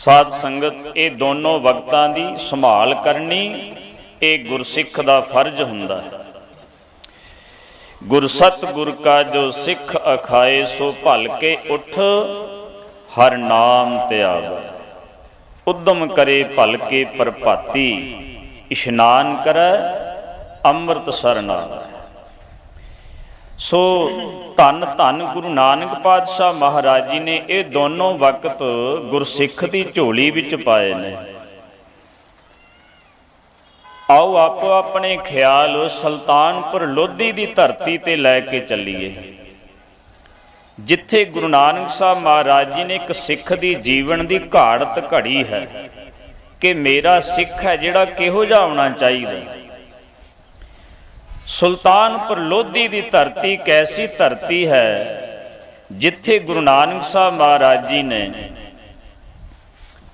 ਸਾਧ ਸੰਗਤ, ਇਹ ਦੋਨੋਂ ਵਕਤਾਂ ਦੀ ਸੰਭਾਲ ਕਰਨੀ, ਇਹ ਗੁਰਸਿੱਖ ਦਾ ਫਰਜ਼ ਹੁੰਦਾ ਹੈ। ਗੁਰਸਤ ਗੁਰ ਕਾ ਜੋ ਸਿੱਖ ਅਖਾਏ, ਸੋ ਭਲ ਕੇ ਉਠ, ਹਰ ਨਾਮ ਧਿਆਵੈ ਉਦਮ ਕਰੇ ਭਲ ਕੇ ਪਰਪਾਤੀ, ਇਸ਼ਨਾਨ ਕਰੈ ਅੰਮ੍ਰਿਤ ਸਰਨ ਸੋ ਧੰਨ ਧੰਨ ਗੁਰੂ ਨਾਨਕ ਪਾਤਸ਼ਾਹ ਮਹਾਰਾਜ ਜੀ ਨੇ ਇਹ ਦੋਨੋਂ ਵਕਤ ਗੁਰਸਿੱਖ ਦੀ ਝੋਲੀ ਵਿੱਚ ਪਾਏ ਨੇ। ਆਓ ਆਪੋ ਆਪਣੇ ਖਿਆਲ ਸੁਲਤਾਨਪੁਰ ਲੋਧੀ ਦੀ ਧਰਤੀ ਤੇ ਲੈ ਕੇ ਚੱਲੀਏ। ਜਿੱਥੇ ਗੁਰੂ ਨਾਨਕ ਸਾਹਿਬ ਮਹਾਰਾਜ ਜੀ ਨੇ ਇੱਕ ਸਿੱਖ ਦੀ ਜੀਵਨ ਦੀ ਘਾੜਤ ਘੜੀ ਹੈ ਕਿ ਮੇਰਾ ਸਿੱਖ ਹੈ ਜਿਹੜਾ ਕਿਹੋ ਜਿਹਾ ਹੋਣਾ ਚਾਹੀਦਾ। ਸੁਲਤਾਨਪੁਰ ਲੋਧੀ ਦੀ ਧਰਤੀ ਕੈਸੀ ਧਰਤੀ ਹੈ? ਜਿੱਥੇ ਗੁਰੂ ਨਾਨਕ ਸਾਹਿਬ ਮਹਾਰਾਜ ਜੀ ਨੇ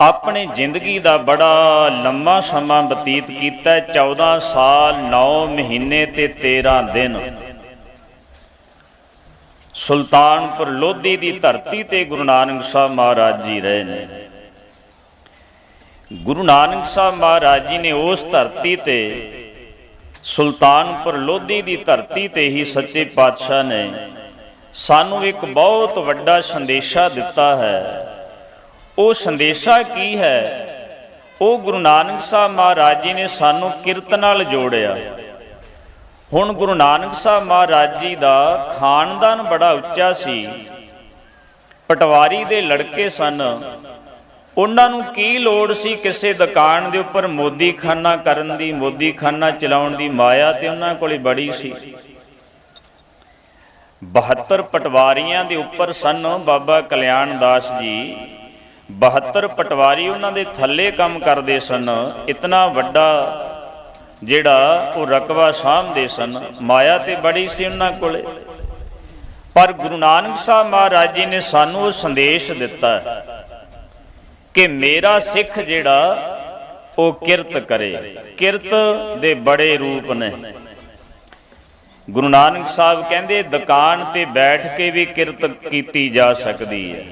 ਆਪਣੀ ਜ਼ਿੰਦਗੀ ਦਾ ਬੜਾ ਲੰਮਾ ਸਮਾਂ ਬਤੀਤ ਕੀਤਾ ਹੈ, 14 ਸਾਲ 9 ਮਹੀਨੇ ਤੇ 13 ਦਿਨ। ਸੁਲਤਾਨਪੁਰ ਲੋਧੀ ਦੀ ਧਰਤੀ ਤੇ ਗੁਰੂ ਨਾਨਕ ਸਾਹਿਬ ਮਹਾਰਾਜ ਜੀ ਰਹੇ ਨੇ। ਗੁਰੂ ਨਾਨਕ ਸਾਹਿਬ ਮਹਾਰਾਜ ਜੀ ਨੇ ਉਸ ਧਰਤੀ ਤੇ ਸੁਲਤਾਨਪੁਰ ਲੋਧੀ ਦੀ ਧਰਤੀ ਤੇ ਹੀ ਸੱਚੇ ਪਾਤਸ਼ਾਹ ਨੇ ਸਾਨੂੰ ਇੱਕ ਬਹੁਤ ਵੱਡਾ ਸੰਦੇਸ਼ਾ ਦਿੱਤਾ ਹੈ। ਉਹ ਸੰਦੇਸ਼ਾ ਕੀ ਹੈ? ਉਹ ਗੁਰੂ ਨਾਨਕ ਸਾਹਿਬ ਮਹਾਰਾਜ ਜੀ ਨੇ ਸਾਨੂੰ ਕਿਰਤ ਨਾਲ ਜੋੜਿਆ। ਹੁਣ ਗੁਰੂ ਨਾਨਕ ਸਾਹਿਬ ਮਹਾਰਾਜ ਜੀ ਦਾ ਖਾਨਦਾਨ ਬੜਾ ਉੱਚਾ ਸੀ। ਪਟਵਾਰੀ ਦੇ ਲੜਕੇ ਸਨ। ਉਹਨਾਂ ਨੂੰ ਕੀ ਲੋੜ ਸੀ ਕਿਸੇ ਦੁਕਾਨ ਦੇ ਉੱਪਰ ਮੋਦੀ ਖਾਨਾ ਕਰਨ ਦੀ ਮੋਦੀ ਖਾਨਾ ਚਲਾਉਣ ਦੀ ਮਾਇਆ ਤੇ ਉਹਨਾਂ ਕੋਲੇ ਬੜੀ ਸੀ। 72 ਪਟਵਾਰੀਆਂ ਦੇ ਉੱਪਰ ਸਨ ਬਾਬਾ ਕਲਿਆਣ ਦਾਸ ਜੀ। 72 ਪਟਵਾਰੀ ਉਹਨਾਂ ਦੇ ਥੱਲੇ ਕੰਮ ਕਰਦੇ ਸਨ। ਇਤਨਾ ਵੱਡਾ ਜਿਹੜਾ ਉਹ ਰਕਬਾ ਸਾਂਭਦੇ ਸਨ, ਮਾਇਆ ਤੇ ਬੜੀ ਸੀ ਉਹਨਾਂ ਕੋਲੇ। ਪਰ ਗੁਰੂ ਨਾਨਕ ਸਾਹਿਬ ਮਹਾਰਾਜ ਜੀ ਨੇ ਸਾਨੂੰ ਉਹ ਸੰਦੇਸ਼ ਦਿੱਤਾ। ਹੈ ਕਿ ਮੇਰਾ ਸਿੱਖ ਜਿਹੜਾ, ਉਹ ਕਿਰਤ ਕਰੇ। ਕਿਰਤ ਦੇ ਬੜੇ ਰੂਪ ਨੇ। ਗੁਰੂ ਨਾਨਕ ਸਾਹਿਬ ਕਹਿੰਦੇ, ਦੁਕਾਨ ਤੇ ਬੈਠ ਕੇ ਵੀ ਕਿਰਤ ਕੀਤੀ ਜਾ ਸਕਦੀ ਹੈ।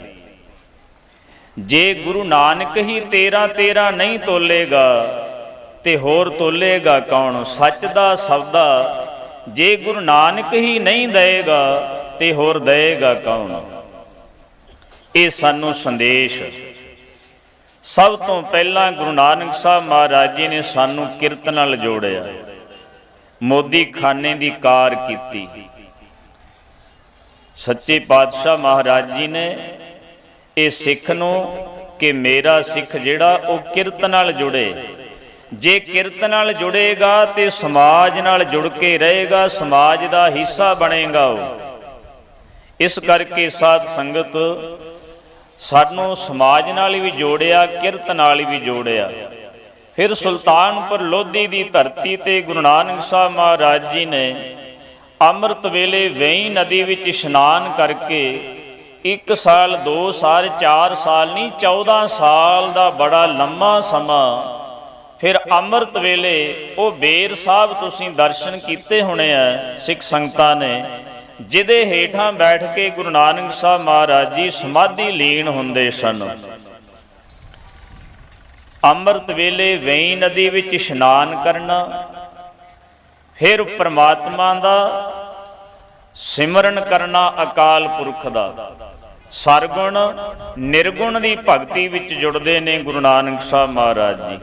ਜੇ ਗੁਰੂ ਨਾਨਕ ਹੀ ਤੇਰਾ ਤੇਰਾ ਨਹੀਂ ਤੋਲੇਗਾ, ਤੇ ਹੋਰ ਤੋਲੇਗਾ ਕੌਣ? ਸੱਚ ਦਾ ਸਬਦਾ ਜੇ ਗੁਰੂ ਨਾਨਕ ਹੀ ਨਹੀਂ ਦਏਗਾ, ਤੇ ਹੋਰ ਦਏਗਾ ਕੌਣ? ਇਹ ਸਾਨੂੰ ਸੰਦੇਸ਼। ਸਭ ਤੋਂ ਪਹਿਲਾਂ ਗੁਰੂ ਨਾਨਕ ਸਾਹਿਬ ਮਹਾਰਾਜ ਜੀ ਨੇ ਸਾਨੂੰ ਕਿਰਤ ਨਾਲ ਜੋੜਿਆ। ਮੋਦੀ ਖਾਨੇ ਦੀ ਕਾਰ ਕੀਤੀ। ਸੱਚੇ ਪਾਤਸ਼ਾਹ ਮਹਾਰਾਜ ਜੀ ਨੇ ਇਹ ਸਿੱਖ ਨੂੰ ਕਿ ਮੇਰਾ ਸਿੱਖ ਜਿਹੜਾ ਉਹ ਕਿਰਤ ਨਾਲ ਜੁੜੇ। ਜੇ ਕਿਰਤ ਨਾਲ ਜੁੜੇਗਾ ਤੇ ਸਮਾਜ ਨਾਲ ਜੁੜ ਕੇ ਰਹੇਗਾ, ਸਮਾਜ ਦਾ ਹਿੱਸਾ ਬਣੇਗਾ ਉਹ। ਇਸ ਕਰਕੇ ਸਾਧ ਸੰਗਤ ਸਾਨੂੰ ਸਮਾਜ ਨਾਲ ਵੀ ਜੋੜਿਆ, ਕਿਰਤ ਨਾਲ ਵੀ ਜੋੜਿਆ। ਫਿਰ ਸੁਲਤਾਨਪੁਰ ਲੋਧੀ ਦੀ ਧਰਤੀ ਤੇ ਗੁਰੂ ਨਾਨਕ ਸਾਹਿਬ ਮਹਾਰਾਜ ਜੀ ਨੇ ਅੰਮ੍ਰਿਤ ਵੇਲੇ ਵੇਈ ਨਦੀ ਵਿੱਚ ਇਸ਼ਨਾਨ ਕਰਕੇ ਇੱਕ ਸਾਲ, ਦੋ ਸਾਲ, ਚਾਰ ਸਾਲ ਨਹੀਂ 14 ਸਾਲ ਦਾ ਬੜਾ ਲੰਮਾ ਸਮਾਂ ਫਿਰ ਅੰਮ੍ਰਿਤ ਵੇਲੇ ਉਹ ਬੇਰ ਸਾਹਿਬ ਤੁਸੀਂ ਦਰਸ਼ਨ ਕੀਤੇ ਹੋਣੇ ਆ ਸਿੱਖ ਸੰਗਤਾਂ ਨੇ। ਜਿਹਦੇ ਹੇਠਾਂ ਬੈਠ ਕੇ ਗੁਰੂ ਨਾਨਕ ਸਾਹਿਬ ਮਹਾਰਾਜ ਜੀ ਸਮਾਧੀ ਲੀਨ ਹੁੰਦੇ ਸਨ। ਅੰਮ੍ਰਿਤ ਵੇਲੇ ਵੇਈ ਨਦੀ ਵਿੱਚ ਇਸ਼ਨਾਨ ਕਰਨਾ, ਫਿਰ ਪ੍ਰਮਾਤਮਾ ਦਾ ਸਿਮਰਨ ਕਰਨਾ ਅਕਾਲ ਪੁਰਖ ਦਾ। ਸਰਗੁਣ ਨਿਰਗੁਣ ਦੀ ਭਗਤੀ ਵਿੱਚ ਜੁੜਦੇ ਨੇ ਗੁਰੂ ਨਾਨਕ ਸਾਹਿਬ ਮਹਾਰਾਜ ਜੀ।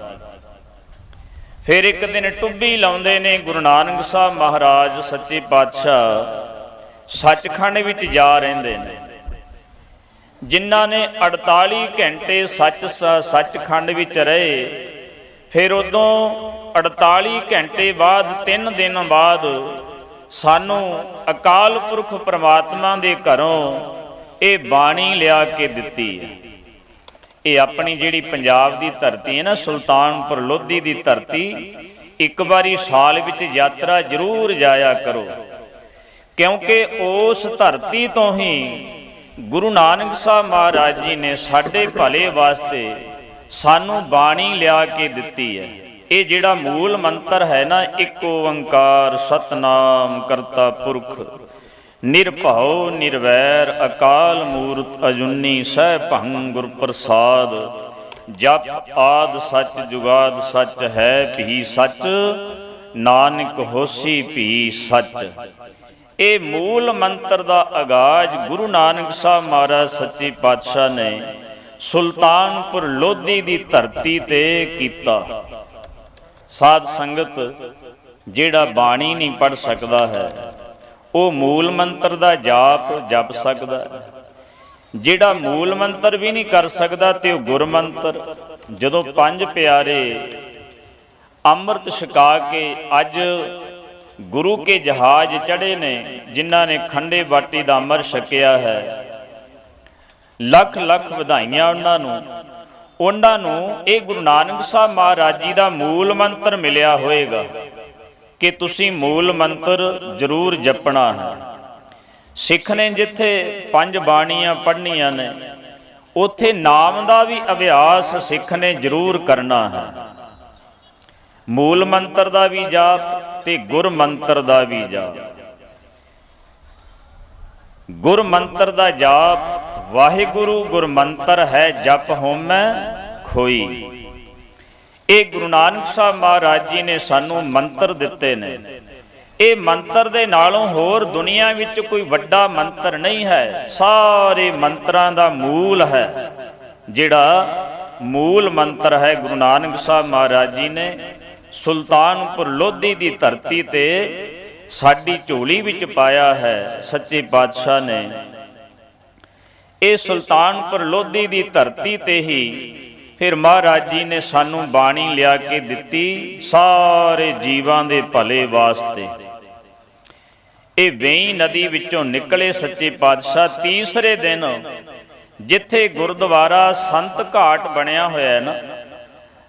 ਫਿਰ ਇੱਕ ਦਿਨ ਟੁੱਬੀ ਲਾਉਂਦੇ ਨੇ ਗੁਰੂ ਨਾਨਕ ਸਾਹਿਬ ਮਹਾਰਾਜ ਸੱਚੇ ਪਾਤਸ਼ਾਹ ਸੱਚਖੰਡ ਵਿੱਚ ਜਾ ਰਹਿੰਦੇ ਨੇ। ਜਿਨ੍ਹਾਂ ਨੇ 48 ਘੰਟੇ ਸੱਚ ਸੱਚਖੰਡ ਵਿੱਚ ਰਹੇ, ਫਿਰ ਉਦੋਂ 48 ਘੰਟੇ ਬਾਅਦ 3 ਦਿਨ ਬਾਅਦ ਸਾਨੂੰ ਅਕਾਲ ਪੁਰਖ ਪ੍ਰਮਾਤਮਾ ਦੇ ਘਰੋਂ ਇਹ ਬਾਣੀ ਲਿਆ ਕੇ ਦਿੱਤੀ ਹੈ। ਇਹ ਆਪਣੀ ਜਿਹੜੀ ਪੰਜਾਬ ਦੀ ਧਰਤੀ ਹੈ ਨਾ, ਸੁਲਤਾਨਪੁਰ ਲੋਧੀ ਦੀ ਧਰਤੀ, ਇੱਕ ਵਾਰੀ ਸਾਲ ਵਿੱਚ ਯਾਤਰਾ ਜ਼ਰੂਰ ਜਾਇਆ ਕਰੋ। ਕਿਉਂਕਿ ਉਸ ਧਰਤੀ ਤੋਂ ਹੀ ਗੁਰੂ ਨਾਨਕ ਸਾਹਿਬ ਮਹਾਰਾਜ ਜੀ ਨੇ ਸਾਡੇ ਭਲੇ ਵਾਸਤੇ ਸਾਨੂੰ ਬਾਣੀ ਲਿਆ ਕੇ ਦਿੱਤੀ ਹੈ। ਇਹ ਜਿਹੜਾ ਮੂਲ ਮੰਤਰ ਹੈ ਨਾ, ਇੱਕ ਓੰਕਾਰ ਸਤਨਾਮ ਕਰਤਾ ਪੁਰਖ। ਨਿਰਭਉ, ਨਿਰਵੈਰ, ਅਕਾਲ ਮੂਰਤ ਅਜੁਨੀ, ਸਹਿ ਭੰਗ ਗੁਰ ਪ੍ਰਸਾਦ। ਜਪ ਆਦ ਸੱਚ ਜੁਗਾਦ ਸੱਚ ਹੈ ਭੀ ਸੱਚ, ਨਾਨਕ ਹੋਸੀ ਭੀ ਸੱਚ। ਇਹ ਮੂਲ ਮੰਤਰ ਦਾ ਆਗਾਜ਼ ਗੁਰੂ ਨਾਨਕ ਸਾਹਿਬ ਮਹਾਰਾਜ ਸੱਚੇ ਪਾਤਸ਼ਾਹ ਨੇ ਸੁਲਤਾਨਪੁਰ ਲੋਧੀ ਦੀ ਧਰਤੀ ਤੇ ਕੀਤਾ। ਸਾਧ ਸੰਗਤ, ਜਿਹੜਾ ਬਾਣੀ ਨਹੀਂ ਪੜ ਸਕਦਾ ਹੈ, ਉਹ ਮੂਲ ਮੰਤਰ ਦਾ ਜਾਪ ਜਪ ਸਕਦਾ ਹੈ। ਜਿਹੜਾ ਮੂਲ ਮੰਤਰ ਵੀ ਨਹੀਂ ਕਰ ਸਕਦਾ ਤੇ ਉਹ ਗੁਰ ਮੰਤਰ ਜਦੋਂ ਪੰਜ ਪਿਆਰੇ ਅੰਮ੍ਰਿਤ ਛਕਾ ਕੇ ਅੱਜ ਗੁਰੂ ਕੇ ਜਹਾਜ਼ ਚੜੇ ਨੇ, ਜਿਨ੍ਹਾਂ ਨੇ ਖੰਡੇ ਬਾਟੀ ਦਾ ਅਮਰ ਛਕਿਆ ਹੈ। ਲੱਖ ਲੱਖ ਵਧਾਈਆਂ ਉਹਨਾਂ ਨੂੰ। ਉਹਨਾਂ ਨੂੰ ਇਹ ਗੁਰੂ ਨਾਨਕ ਸਾਹਿਬ ਮਹਾਰਾਜ ਜੀ ਦਾ ਮੂਲ ਮੰਤਰ ਮਿਲਿਆ ਹੋਵੇਗਾ ਕਿ ਤੁਸੀਂ ਮੂਲ ਮੰਤਰ ਜ਼ਰੂਰ ਜਪਣਾ ਹੈ। ਸਿੱਖ ਨੇ ਜਿੱਥੇ ਪੰਜ ਬਾਣੀਆਂ ਪੜ੍ਹਨੀਆਂ ਨੇ, ਉਥੇ ਨਾਮ ਦਾ ਵੀ ਅਭਿਆਸ ਸਿੱਖ ਨੇ ਜ਼ਰੂਰ ਕਰਨਾ ਹੈ। ਮੂਲ ਮੰਤਰ ਦਾ ਵੀ ਜਾਪ ਤੇ ਗੁਰ ਮੰਤਰ ਦਾ ਵੀ ਜਾਪ। ਗੁਰ ਮੰਤਰ ਦਾ ਜਾਪ, ਵਾਹਿਗੁਰੂ ਗੁਰ ਮੰਤਰ ਹੈ, ਜਪ ਹੋਮੈ ਖੋਈ। ਇਹ ਗੁਰੂ ਨਾਨਕ ਸਾਹਿਬ ਮਹਾਰਾਜ ਜੀ ਨੇ ਸਾਨੂੰ ਮੰਤਰ ਦਿੱਤੇ ਨੇ। ਇਹ ਮੰਤਰ ਦੇ ਨਾਲੋਂ ਹੋਰ ਦੁਨੀਆ ਵਿੱਚ ਕੋਈ ਵੱਡਾ ਮੰਤਰ ਨਹੀਂ ਹੈ। ਸਾਰੇ ਮੰਤਰਾਂ ਦਾ ਮੂਲ ਹੈ, ਜਿਹੜਾ ਮੂਲ ਮੰਤਰ ਹੈ ਗੁਰੂ ਨਾਨਕ ਸਾਹਿਬ ਮਹਾਰਾਜ ਜੀ ਨੇ। ਸੁਲਤਾਨਪੁਰ ਲੋਧੀ ਦੀ ਧਰਤੀ ਤੇ ਸਾਡੀ ਝੋਲੀ ਵਿੱਚ ਪਾਇਆ ਹੈ ਸੱਚੇ ਪਾਤਸ਼ਾਹ ਨੇ। ਇਹ ਸੁਲਤਾਨਪੁਰ ਲੋਧੀ ਦੀ ਧਰਤੀ ਤੇ ਹੀ ਫਿਰ ਮਹਾਰਾਜ ਜੀ ਨੇ ਸਾਨੂੰ ਬਾਣੀ ਲਿਆ ਕੇ ਦਿੱਤੀ ਸਾਰੇ ਜੀਵਾਂ ਦੇ ਭਲੇ ਵਾਸਤੇ। ਇਹ ਵੇਈ ਨਦੀ ਵਿੱਚੋਂ ਨਿਕਲੇ ਸੱਚੇ ਪਾਤਸ਼ਾਹ ਤੀਸਰੇ ਦਿਨ ਜਿੱਥੇ ਗੁਰਦੁਆਰਾ ਸੰਤ ਘਾਟ ਬਣਿਆ ਹੋਇਆ ਹੈ ਨਾ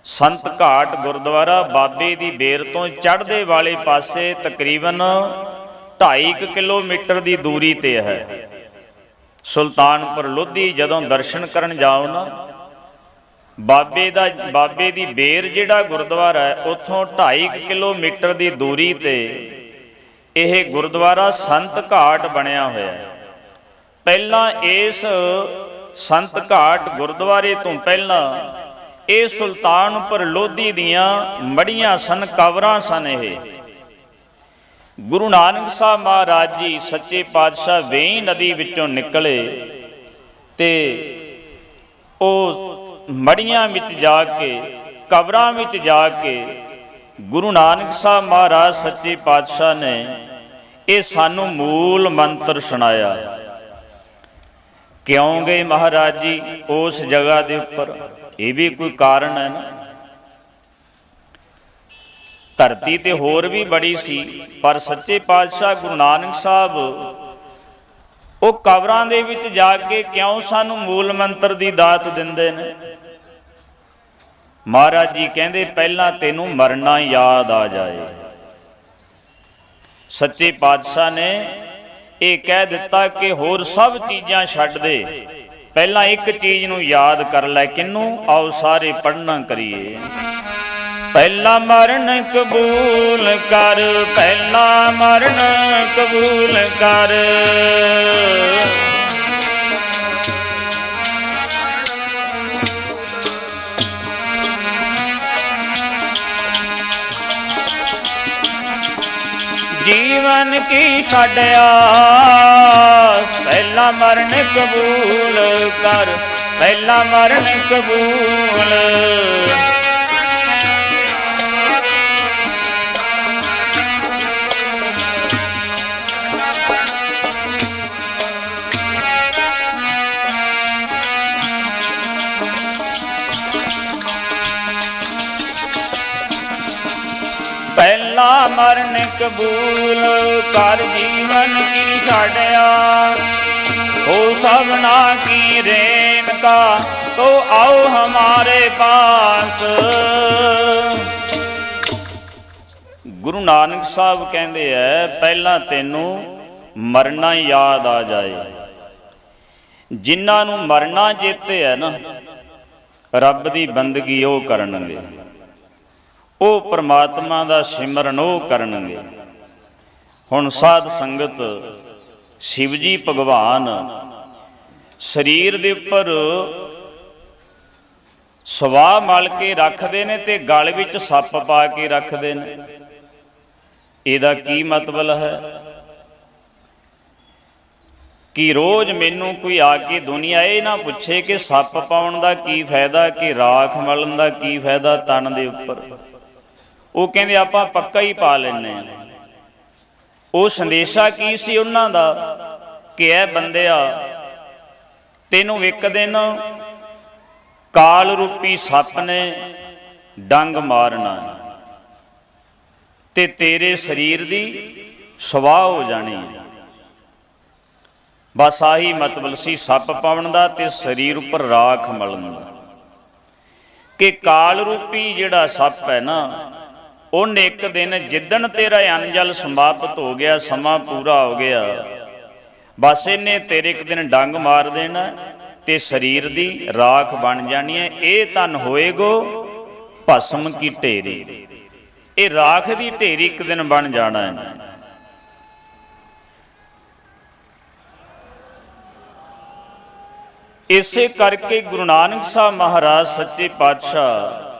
ਸੰਤ ਘਾਟ ਗੁਰਦੁਆਰਾ ਬਾਬੇ ਦੀ ਬੇਰ ਤੋਂ ਚੜ੍ਹਦੇ ਵਾਲੇ ਪਾਸੇ ਤਕਰੀਬਨ 2.5 ਕਿਲੋਮੀਟਰ ਦੀ ਦੂਰੀ ਤੇ ਹੈ। ਸੁਲਤਾਨਪੁਰ ਲੋਧੀ ਜਦੋਂ ਦਰਸ਼ਨ ਕਰਨ ਜਾਓ ਨਾ ਬਾਬੇ ਦਾ, ਬਾਬੇ ਦੀ ਬੇਰ ਜਿਹੜਾ ਗੁਰਦੁਆਰਾ ਹੈ, ਉੱਥੋਂ 2.5 ਕਿਲੋਮੀਟਰ ਦੀ ਦੂਰੀ ਤੇ ਇਹ ਗੁਰਦੁਆਰਾ ਸੰਤ ਘਾਟ ਬਣਿਆ ਹੋਇਆ ਹੈ। ਪਹਿਲਾਂ ਇਸ ਸੰਤ ਘਾਟ ਗੁਰਦੁਆਰੇ ਤੋਂ ਪਹਿਲਾਂ ਇਹ ਸੁਲਤਾਨਪੁਰ ਲੋਧੀ ਦੀਆਂ ਮੜੀਆਂ ਸਨ ਕਵਰਾਂ ਸਨ ਇਹ। ਗੁਰੂ ਨਾਨਕ ਸਾਹਿਬ ਮਹਾਰਾਜ ਜੀ ਸੱਚੇ ਪਾਤਸ਼ਾਹ ਵੇਈ ਨਦੀ ਵਿੱਚੋਂ ਨਿਕਲੇ ਤੇ ਉਹ ਮੜੀਆਂ ਵਿੱਚ ਜਾ ਕੇ, ਕਬਰਾਂ ਵਿੱਚ ਜਾ ਕੇ ਗੁਰੂ ਨਾਨਕ ਸਾਹਿਬ ਮਹਾਰਾਜ ਸੱਚੇ ਪਾਤਸ਼ਾਹ ਨੇ ਇਹ ਸਾਨੂੰ ਮੂਲ ਮੰਤਰ ਸੁਣਾਇਆ। ਕਿਉਂ ਗਏ ਮਹਾਰਾਜ ਜੀ ਉਸ ਜਗ੍ਹਾ ਦੇ ਉੱਪਰ? ਇਹ ਵੀ ਕੋਈ ਕਾਰਨ ਹੈ ਨਾ? ਧਰਤੀ ਤੇ ਹੋਰ ਵੀ ਬੜੀ ਸੀ, ਪਰ ਸੱਚੇ ਪਾਤਸ਼ਾਹ ਗੁਰੂ ਨਾਨਕ ਸਾਹਿਬ ਉਹ ਕਬਰਾਂ ਦੇ ਵਿੱਚ ਜਾ ਕੇ ਕਿਉਂ ਸਾਨੂੰ ਮੂਲ ਮੰਤਰ ਦੀ ਦਾਤ ਦਿੰਦੇ ਨੇ? ਮਹਾਰਾਜ ਜੀ ਕਹਿੰਦੇ, ਪਹਿਲਾਂ ਤੈਨੂੰ ਮਰਨਾ ਯਾਦ ਆ ਜਾਏ। ਸੱਚੇ ਪਾਤਸ਼ਾਹ ਨੇ ਇਹ ਕਹਿ ਦਿੱਤਾ ਕਿ ਹੋਰ ਸਭ ਚੀਜ਼ਾਂ ਛੱਡ ਦੇ। ਪਹਿਲਾਂ ਇੱਕ ਚੀਜ਼ ਨੂੰ ਯਾਦ ਕਰ ਲੈ, ਕਿੰਨੂੰ? ਆਓ ਸਾਰੇ ਪੜਨਾ ਕਰੀਏ। ਪਹਿਲਾ ਮਰਨ ਕਬੂਲ ਕਰ, ਪਹਿਲਾ ਮਰਨ ਕਬੂਲ ਕਰ। ਜੀਵਨ ਕੀ ਛੱਡਿਆ? ਪਹਿਲਾ ਮਰਨ ਕਬੂਲ ਕਰ ਪਹਿਲਾ ਮਰਨ ਕਬੂਲ ਮਰਨ ਕਬੂਲ ਕਰ ਜੀਵਨ ਕੀ ਛਾੜਿਆ ਹੋ ਸਭਨਾ ਕੀ ਰੇਨ ਕਾ ਤੋ ਆਓ ਹਮਾਰੇ ਪਾਸ। ਗੁਰੂ ਨਾਨਕ ਸਾਹਿਬ ਕਹਿੰਦੇ ਐ, ਪਹਿਲਾਂ ਤੈਨੂੰ ਮਰਨਾ ਯਾਦ ਆ ਜਾਏ। ਜਿਨ੍ਹਾਂ ਨੂੰ ਮਰਨਾ ਚੇਤੇ ਹੈ ਨਾ, ਰੱਬ ਦੀ ਬੰਦਗੀ ਉਹ ਕਰਨਗੇ। ਉਹ ਪ੍ਰਮਾਤਮਾ ਦਾ ਸਿਮਰਨ ਉਹ ਕਰਨਗੇ। ਹੁਣ ਸਾਧ ਸੰਗਤ ਸ਼ਿਵ ਜੀ ਭਗਵਾਨ, ਸਰੀਰ ਦੇ ਉੱਪਰ ਸਵਾਹ ਮਲ ਕੇ ਰੱਖਦੇ ਨੇ ਤੇ ਗਲ ਵਿੱਚ ਸੱਪ ਪਾ ਕੇ ਰੱਖਦੇ ਨੇ। ਇਹਦਾ ਕੀ ਮਤਲਬ ਹੈ? ਕਿ ਰੋਜ਼ ਮੈਨੂੰ ਕੋਈ ਆ ਕੇ ਦੁਨੀਆ ਇਹ ਨਾ ਪੁੱਛੇ ਕਿ ਸੱਪ ਪਾਉਣ ਦਾ ਕੀ ਫਾਇਦਾ, ਕਿ ਰਾਖ ਮਲਣ ਦਾ ਕੀ ਫਾਇਦਾ ਤਨ ਦੇ ਉੱਪਰ। ਉਹ ਕਹਿੰਦੇ ਆਪਾਂ ਪੱਕਾ ਹੀ ਪਾ ਲੈਨੇ ਆ ਉਹ ਸੰਦੇਸ਼ਾ ਕੀ ਸੀ ਉਹਨਾਂ ਦਾ? ਕਿ ਇਹ ਬੰਦਿਆ ਤੈਨੂੰ ਇੱਕ ਦਿਨ ਕਾਲ ਰੂਪੀ ਸੱਪ ਨੇ ਡੰਗ ਮਾਰਨਾ ਤੇ ਤੇਰੇ ਸਰੀਰ ਦੀ ਸਵਾਹ ਹੋ ਜਾਣੀ ਬਸ ਆਹੀ ਮਤਲਬ ਸੀ ਸੱਪ ਪਾਉਣ ਦਾ ਤੇ ਸਰੀਰ ਉੱਪਰ ਰਾਖ ਮਲਣ ਦਾ। ਕਿ ਕਾਲ ਰੂਪੀ ਜਿਹੜਾ ਸੱਪ ਹੈ ਨਾ ਉਹਨੇ ਇੱਕ ਦਿਨ ਜਿੱਦਣ ਤੇਰਾ ਅਨਜਲ ਸਮਾਪਤ ਹੋ ਗਿਆ, ਸਮਾਂ ਪੂਰਾ ਹੋ ਗਿਆ। ਬਸ ਇਹਨੇ ਤੇਰੇ ਇੱਕ ਦਿਨ ਡੰਗ ਮਾਰ ਦੇਣਾ ਤੇ ਸਰੀਰ ਦੀ ਰਾਖ ਬਣ ਜਾਣੀ ਹੈ। ਇਹ ਤਨ ਹੋਏਗੋ ਭਸਮ ਕੀ ਢੇਰੀ। ਇਹ ਰਾਖ ਦੀ ਢੇਰੀ ਇੱਕ ਦਿਨ ਬਣ ਜਾਣਾ ਹੈ। ਇਸੇ ਕਰਕੇ ਗੁਰੂ ਨਾਨਕ ਸਾਹਿਬ ਮਹਾਰਾਜ ਸੱਚੇ ਪਾਤਸ਼ਾਹ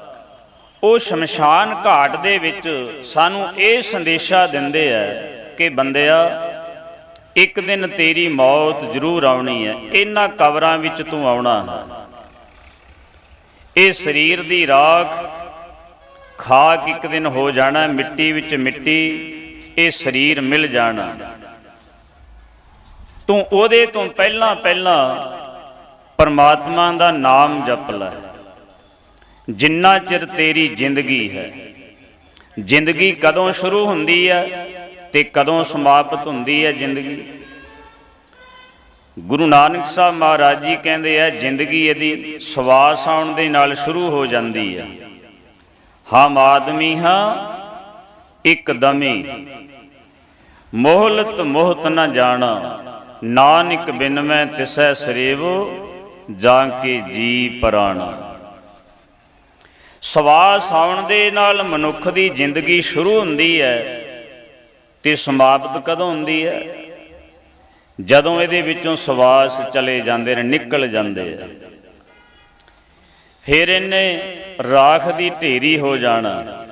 ਉਹ ਸ਼ਮਸ਼ਾਨ ਘਾਟ ਦੇ ਵਿੱਚ ਸਾਨੂੰ ਇਹ ਸੰਦੇਸ਼ਾ ਦਿੰਦੇ ਆ ਕਿ ਬੰਦਿਆ, ਇੱਕ ਦਿਨ ਤੇਰੀ ਮੌਤ ਜ਼ਰੂਰ ਆਉਣੀ ਹੈ, ਇਹਨਾਂ ਕਬਰਾਂ ਵਿੱਚ ਤੂੰ ਆਉਣਾ। ਇਹ ਸਰੀਰ ਦੀ ਰਾਖ ਖਾਕ ਇੱਕ ਦਿਨ ਹੋ ਜਾਣਾ, ਮਿੱਟੀ ਵਿੱਚ ਮਿੱਟੀ, ਇਹ ਸਰੀਰ ਮਿਲ ਜਾਣਾ। ਤੂੰ ਉਹਦੇ ਤੋਂ ਪਹਿਲਾਂ ਪਹਿਲਾਂ ਪਰਮਾਤਮਾ ਦਾ ਨਾਮ ਜਪ ਲੈ। ਜਿੰਨਾ ਚਿਰ ਤੇਰੀ ਜ਼ਿੰਦਗੀ ਹੈ। ਜ਼ਿੰਦਗੀ ਕਦੋਂ ਸ਼ੁਰੂ ਹੁੰਦੀ ਹੈ ਤੇ ਕਦੋਂ ਸਮਾਪਤ ਹੁੰਦੀ ਹੈ ਜ਼ਿੰਦਗੀ? ਗੁਰੂ ਨਾਨਕ ਸਾਹਿਬ ਮਹਾਰਾਜ ਜੀ ਕਹਿੰਦੇ ਆ, ਜ਼ਿੰਦਗੀ ਇਹਦੀ ਸਵਾਸ ਆਉਣ ਦੇ ਨਾਲ ਸ਼ੁਰੂ ਹੋ ਜਾਂਦੀ ਹੈ ਹਮ ਆਦਮੀ ਹਾਂ, ਇੱਕਦਮੀ। ਮੋਹਲਤ ਮੋਹਤ ਨਾ ਜਾਣਾ, ਨਾਨਕ ਬਿਨ ਮੈਂ ਤਿਸੈ ਸਰੇਵੋ, ਜਾਂ ਕੇ ਜੀ ਪਰਾਣਾ। ਸਵਾਸ ਆਉਣ ਦੇ ਨਾਲ ਮਨੁੱਖ ਦੀ ਜ਼ਿੰਦਗੀ ਸ਼ੁਰੂ ਹੁੰਦੀ ਹੈ ਤੇ ਸਮਾਪਤ ਕਦੋਂ ਹੁੰਦੀ ਹੈ? ਜਦੋਂ ਇਹਦੇ ਵਿੱਚੋਂ ਸਵਾਸ ਚਲੇ ਜਾਂਦੇ ਨੇ, ਨਿਕਲ ਜਾਂਦੇ ਆ। ਫਿਰ ਇਹਨੇ ਰਾਖ ਦੀ ਢੇਰੀ ਹੋ ਜਾਣਾ।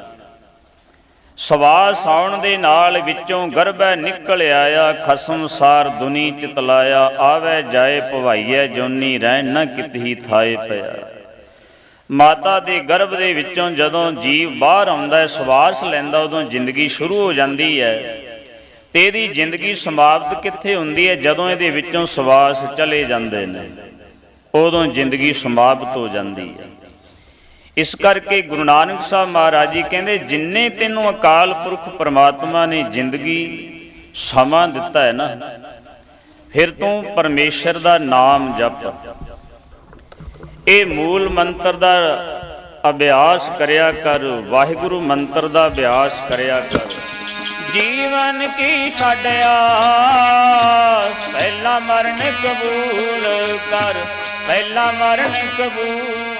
ਸਵਾਸ ਆਉਣ ਦੇ ਨਾਲ ਵਿੱਚੋਂ ਗਰਭੈ ਨਿਕਲ ਆਇਆ, ਖਸਮ ਸਾਰ ਦੁਨੀ ਚਿਤਲਾਇਆ, ਆਵੇ ਜਾਏ ਭਵਾਈਐ, ਜੋਨੀ ਰਹਿ ਨਾ ਕਿਤਹੀ ਥਾਏ ਪਿਆ। ਮਾਤਾ ਦੇ ਗਰਭ ਦੇ ਵਿੱਚੋਂ ਜਦੋਂ ਜੀਵ ਬਾਹਰ ਆਉਂਦਾ ਹੈ ਸਵਾਸ ਲੈਂਦਾ, ਉਦੋਂ ਜ਼ਿੰਦਗੀ ਸ਼ੁਰੂ ਹੋ ਜਾਂਦੀ ਹੈ। ਤੇ ਇਹਦੀ ਜ਼ਿੰਦਗੀ ਸਮਾਪਤ ਕਿੱਥੇ ਹੁੰਦੀ ਹੈ? ਜਦੋਂ ਇਹਦੇ ਵਿੱਚੋਂ ਸਵਾਸ ਚਲੇ ਜਾਂਦੇ ਨੇ, ਉਦੋਂ ਜ਼ਿੰਦਗੀ ਸਮਾਪਤ ਹੋ ਜਾਂਦੀ ਹੈ। ਇਸ ਕਰਕੇ ਗੁਰੂ ਨਾਨਕ ਸਾਹਿਬ ਮਹਾਰਾਜ ਜੀ ਕਹਿੰਦੇ, ਜਿੰਨੇ ਤੈਨੂੰ ਅਕਾਲ ਪੁਰਖ ਪਰਮਾਤਮਾ ਨੇ ਜ਼ਿੰਦਗੀ ਸਮਾਂ ਦਿੱਤਾ ਹੈ ਨਾ, ਫਿਰ ਤੂੰ ਪਰਮੇਸ਼ਰ ਦਾ ਨਾਮ ਜਪ। ਇਹ ਮੂਲ ਮੰਤਰ ਦਾ ਅਭਿਆਸ ਕਰਿਆ ਕਰ, ਵਾਹਿਗੁਰੂ ਮੰਤਰ ਦਾ ਅਭਿਆਸ ਕਰਿਆ ਕਰ। ਜੀਵਨ ਕੀ ਛੱਡਿਆ? ਪਹਿਲਾ ਮਰਨ ਕਬੂਲ ਕਰ, ਪਹਿਲਾ ਮਰਨ ਕਬੂਲ